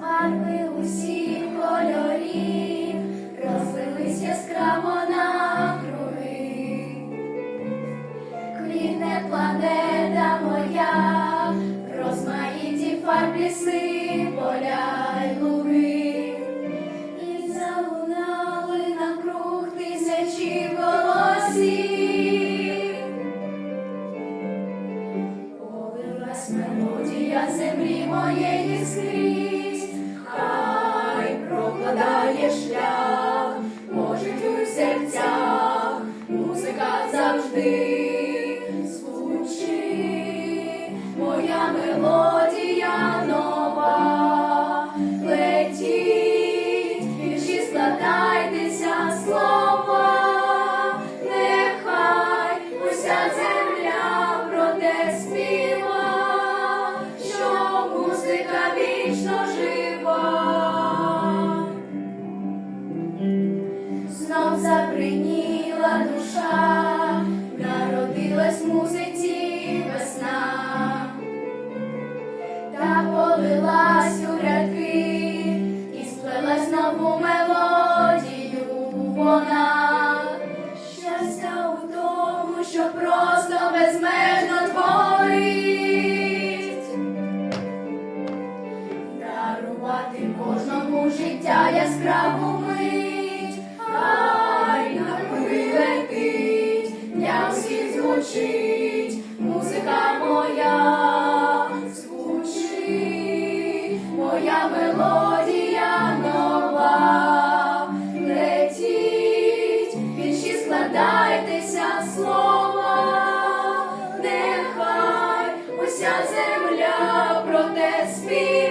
Барви усіх кольорів розлились яскраво навкруги. Квітне планета моя, розмаїті фарб ліси, поля Мелодія землі моєї скрізь, хай прокладає шлях, може у серцях, музика завжди звучить, моя мелодія полилась у рядки, і сплелась нову мелодію вона. Щастя у тому, що просто безмежно творить. Дарувати кожному життя яскраву мить, хай навкруги летить, для всіх звучить, музика моя складайтеся слова, нехай уся земля про те співа.